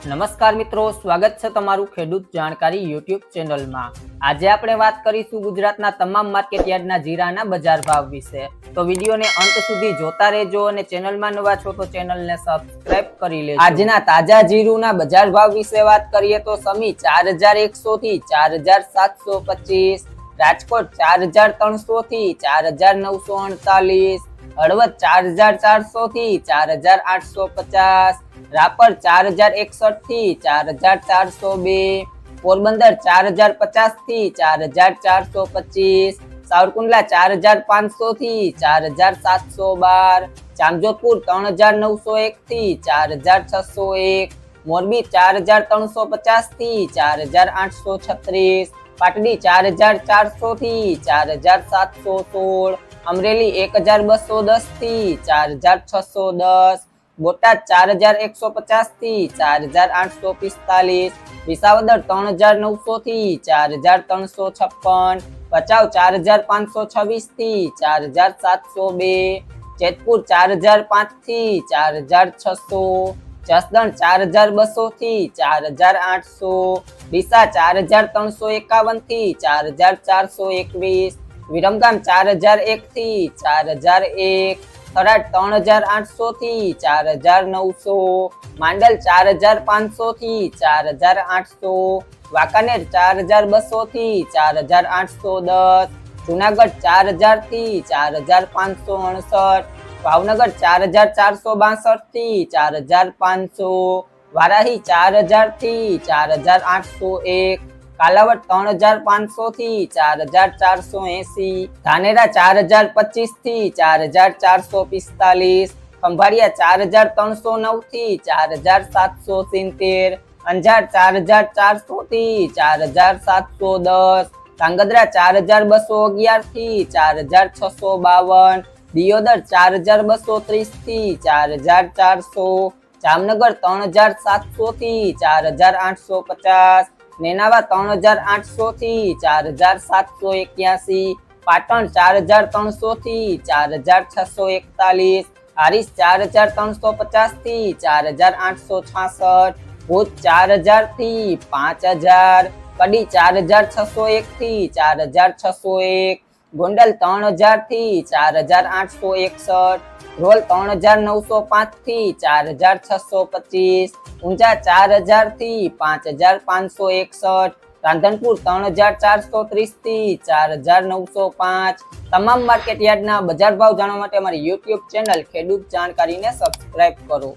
નમસ્કાર મિત્રો, સ્વાગત છે તમારું ખેડૂત જાણકારી યુટ્યુબ ચેનલમાં. આજે આપણે વાત કરીશું ગુજરાતના તમામ માર્કેટયાર્ડના જીરાના બજાર ભાવ વિશે. તો વિડીયોને અંત સુધી જોતા રહેજો અને ચેનલમાં નવા છો તો ચેનલને સબસ્ક્રાઇબ કરી લેજો. આજના તાજા જીરુના બજાર ભાવ વિશે વાત કરીએ તો સમી ચાર હજાર એકસો થી ચાર હજાર સાતસો પચીસ, રાજકોટ ચાર હજાર ત્રણસો થી ચાર હજાર નવસો અડતાલીસ હળવદ ચાર હજાર ચારસો થી ચાર હજાર આઠસો પચાસ રાપર ચાર હજાર એકસઠ થી ચાર હજાર ચારસો બે પોરબંદર ચાર હજાર પચાસ થી ચાર હજાર ચારસો પચીસ સાવરકુંડલા ચાર હજાર પાંચસો થી ચાર હજાર સાતસો બાર જામજોધપુર ત્રણ હજાર નવસો એક થી ચાર હજાર છસો એક મોરબી ચાર હજાર ત્રણસો પચાસ થી ચાર હજાર આઠસો છત્રીસ પાટડી ચાર હજાર ચારસો થી ચાર હજાર સાતસો સોળ અમરેલી એક હજાર બસો દસથી ચાર હજાર છસો દસ બોટાદ ચાર હજાર એકસો પચાસથી ચાર હજાર આઠસો પિસ્તાલીસ વિસાવદર ત્રણ હજાર નવસો થી ચાર હજાર ત્રણસો છપ્પન ભચાઉ ચાર હજાર પાંચસો છવ્વીસથી ચાર હજાર સાતસો બે જેતપુર ચાર હજાર પાંચથી ચાર હજાર છસો જસદણ ચાર હજાર બસો થી ચાર હજાર આઠસો ડીસા ચાર હજાર ત્રણસો એકાવનથી ચાર હજાર ચારસો એકવીસ વિરમગામ ચાર હજાર એક થી ચાર હજાર એક થરાદ ત્રણ હજાર આઠસો થી ચાર હજાર નવસો માંડલ ચાર હજાર પાંચસો થી ચાર હજાર આઠસો વાંકાનેર ચાર હજાર બસો થી ચાર હજાર આઠસો દસ, જુનાગઢ ચાર હજારથી ચાર હજાર પાંચસો અડસઠ ભાવનગર ચાર હજાર ચારસો બાસઠ થી ચાર હજાર પાંચસો વારાહી ચાર હજાર થી ચાર હજાર આઠસો એક કાલાવડ ત્રણ હજાર પાંચસો થી ચાર હજાર ચારસો એસી ધાનેરા ચાર હજાર પચીસ થી ચાર હજાર ચારસો પિસ્તાલીસ ખંભાળિયા ચાર હજાર ત્રણસો નવ થી ચાર હજાર સાતસો સિત્તેર અંજાર ચાર હજાર ચારસો થી ચાર હજાર સાતસો દસ ધાંગધ્રા ચાર હજાર બસો અગિયાર થી ચાર હજાર છસો બાવન દિયોદર ચાર હજાર બસો ત્રીસ થી ચાર હજાર ચારસો જામનગર ત્રણ હજાર સાતસો થી ચાર હજાર આઠસો પચાસ નેનાવા ત્રણ હજાર આઠસો થી ચાર હજાર સાતસો એક્યાસી પાટણ ચાર હજાર ત્રણસો થી ચાર હજાર છસો એકતાલીસ હારીસ ચાર હજાર ત્રણસો પચાસ થી ચાર હજાર આઠસો છાસઠ ભુજ ચાર હજાર થી પાંચ હજાર કડી ચાર હજાર છસો એક થી ચાર હજાર છસો એક ગોંડલ ત્રણ હજારથી ચાર હજાર આઠસો એકસઠ, રોલ ત્રણ હજાર નવસો પાંચથી ચાર હજાર છસો પચીસ, ઊંઝા ચાર હજારથી પાંચ હજાર પાંચસો એકસઠ, રાંધનપુર ત્રણ હજાર ચારસો ત્રીસથી ચાર હજાર નવસો પાંચ. તમામ માર્કેટ યાર્ડના બજાર ભાવ જાણવા માટે અમારી યુટ્યુબ ચેનલ ખેડૂત જાણકારીને સબસ્ક્રાઇબ કરો.